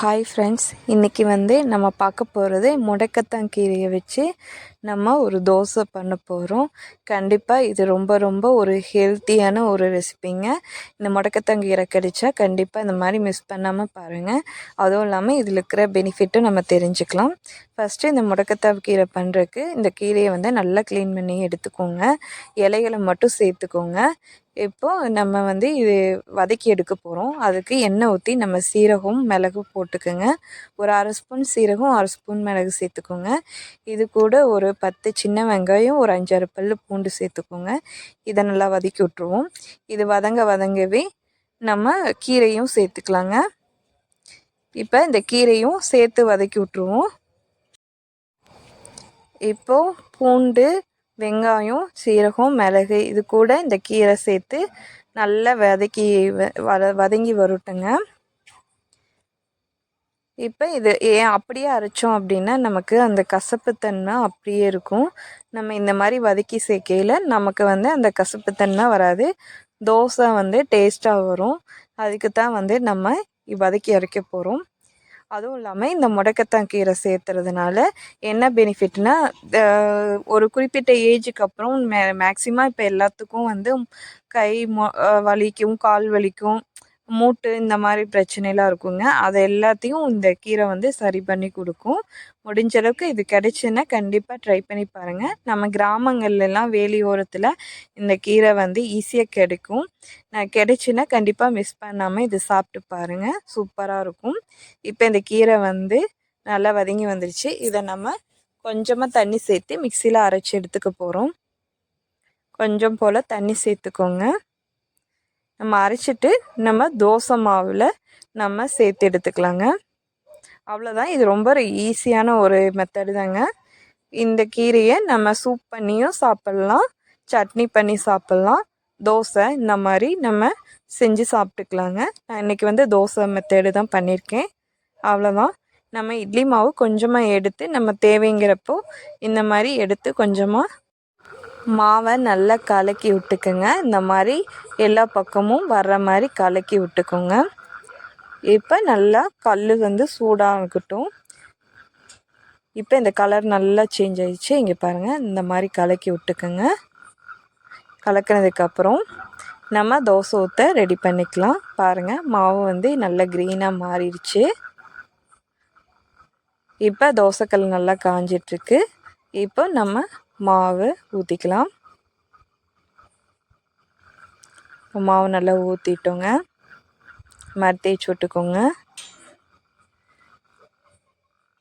Hi friends இன்றைக்கி வந்து நம்ம பார்க்க போகிறது முடக்கத்தான் கீரையை வச்சு நம்ம ஒரு தோசை பண்ண போகிறோம் கண்டிப்பாக இது ரொம்ப ரொம்ப ஒரு ஹெல்த்தியான ஒரு ரெசிபிங்க இந்த முடக்கத்தான் கீரை கிடைச்சா கண்டிப்பாக இந்த மாதிரி மிஸ் பண்ணாமல் பாருங்கள் அதுவும் இல்லாமல் இதில் இருக்கிற பெனிஃபிட்டும் நம்ம தெரிஞ்சுக்கலாம். ஃபஸ்ட்டு இந்த முடக்கத்தான் கீரை பண்ணுறதுக்கு இந்த கீரையை வந்து நல்லா க்ளீன் பண்ணி எடுத்துக்கோங்க. இலைகளை மட்டும் சேர்த்துக்கோங்க. இப்போது நம்ம வந்து இது வதக்கி எடுக்க போகிறோம் அதுக்கு எண்ணெய் ஊற்றி நம்ம சீரகம் மிளகு போட்டுக்கோங்க. ஒரு அரை ஸ்பூன் சீரகம் அரை ஸ்பூன் மிளகு சேர்த்துக்கோங்க. இது கூட ஒரு பத்து சின்ன வெங்காயம் ஒரு அஞ்சாறு பல் பூண்டு சேர்த்துக்கோங்க. இதை நல்லா வதக்கி விட்ருவோம் இது வதங்க வதங்கவே நம்ம கீரையும் சேர்த்துக்கலாங்க. இப்போ இந்த கீரையும் சேர்த்து வதக்கி விட்ருவோம் இப்போது பூண்டு வெங்காயம் சீரகம் மிளகு இது கூட இந்த கீரை சேர்த்து நல்லா வதக்கி வத வதங்கி வரட்டுங்க. இப்போ இது ஏன் அப்படியே அரைச்சோம் அப்படின்னா நமக்கு அந்த கசப்புத்தன்மை அப்படியே இருக்கும். நம்ம இந்த மாதிரி வதக்கி சேர்க்கையில் நமக்கு வந்து அந்த கசப்புத்தன்மை வராது. தோசை வந்து டேஸ்ட்டாக வரும். அதுக்கு தான் வந்து நம்ம வதக்கி அரைக்க போகிறோம் அதுவும் இல்லாமல் இந்த முடக்கத்தான் கீரை சேர்த்துறதுனால என்ன பெனிஃபிட்னா ஒரு குறிப்பிட்ட ஏஜுக்கு அப்புறம் மே மேக்ஸிமம் இப்போ எல்லாத்துக்கும் வந்து கை மொ வலிக்கும் கால் வலிக்கும் மூட்டு இந்த மாதிரி பிரச்சனைலாம் இருக்குங்க. அதை எல்லாத்தையும் இந்த கீரை வந்து சரி பண்ணி கொடுக்கும். முடிஞ்ச அளவுக்கு இது கிடைச்சுன்னா கண்டிப்பாக ட்ரை பண்ணி பாருங்கள் நம்ம கிராமங்கள்லாம் வேலியோரத்தில் இந்த கீரை வந்து ஈஸியாக கிடைக்கும். நான் கிடைச்சுன்னா கண்டிப்பாக மிஸ் பண்ணாமல் இது சாப்பிட்டு பாருங்கள் சூப்பராக இருக்கும். இப்போ இந்த கீரை வந்து நல்லா வதங்கி வந்துருச்சு. இதை நம்ம கொஞ்சமாக தண்ணி சேர்த்து மிக்சியில் அரைச்சி எடுத்துக்க போகிறோம் கொஞ்சம் போல் தண்ணி சேர்த்துக்கோங்க. நம்ம அரைச்சிட்டு நம்ம தோசை மாவில் நம்ம சேர்த்து எடுத்துக்கலாங்க. அவ்வளோதான் இது ரொம்ப ஒரு ஈஸியான ஒரு மெத்தடு தாங்க. இந்த கீரையை நம்ம சூப் பண்ணியும் சாப்பிட்லாம். சட்னி பண்ணி சாப்பிட்லாம். தோசை இந்த மாதிரி நம்ம செஞ்சு சாப்பிட்டுக்கலாங்க. நான் இன்றைக்கி வந்து தோசை மெத்தேடு தான் பண்ணியிருக்கேன். அவ்வளோதான் நம்ம இட்லி மாவு கொஞ்சமாக எடுத்து நம்ம தேவைங்கிறப்போ இந்த மாதிரி எடுத்து கொஞ்சமாக மாவை நல்லா கலக்கி விட்டுக்குங்க. இந்த மாதிரி எல்லா பக்கமும் வர்ற மாதிரி கலக்கி விட்டுக்கோங்க. இப்போ நல்லா கல் வந்து சூடாகட்டும். இப்போ இந்த கலர் நல்லா சேஞ்ச் ஆகிடுச்சு இங்கே பாருங்கள் இந்த மாதிரி கலக்கி விட்டுக்குங்க. கலக்கினதுக்கப்புறம் நம்ம தோசை ஊற்ற ரெடி பண்ணிக்கலாம். பாருங்கள் மாவு வந்து நல்லா க்ரீனாக மாறிடுச்சு. இப்போ தோசைக்கல் நல்லா காஞ்சிட்ருக்கு இப்போ நம்ம மாவு ஊற்றிக்கலாம் மாவு நல்லா ஊற்றிட்டோங்க மாதிரி தேய்ச்சி விட்டுக்கோங்க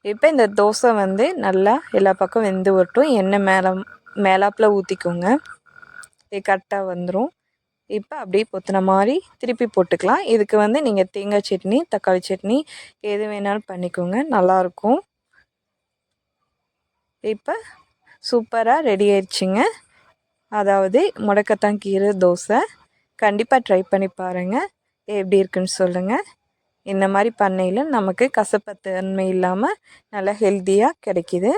இப்போ இந்த தோசை வந்து நல்லா எல்லா பக்கம் வெந்து வரட்டும். எண்ணெய் மேலே மேலாப்பில் ஊற்றிக்கோங்க இது கரெக்டாக வந்துடும் இப்போ அப்படியே பொத்தின மாதிரி திருப்பி போட்டுக்கலாம். இதுக்கு வந்து நீங்கள் தேங்காய் சட்னி தக்காளி சட்னி எது வேணாலும் பண்ணிக்கோங்க. நல்லாயிருக்கும் இப்போ சூப்பராக ரெடி ஆயிடுச்சுங்க. அதாவது முடக்கத்தான் கீரை தோசை. கண்டிப்பாக ட்ரை பண்ணி பாருங்கள் எப்படி இருக்குன்னு சொல்லுங்கள் இந்த மாதிரி பண்ணையில் நமக்கு கசப்பத்தன்மை இல்லாமல் நல்லா ஹெல்த்தியாக கிடைக்கிது.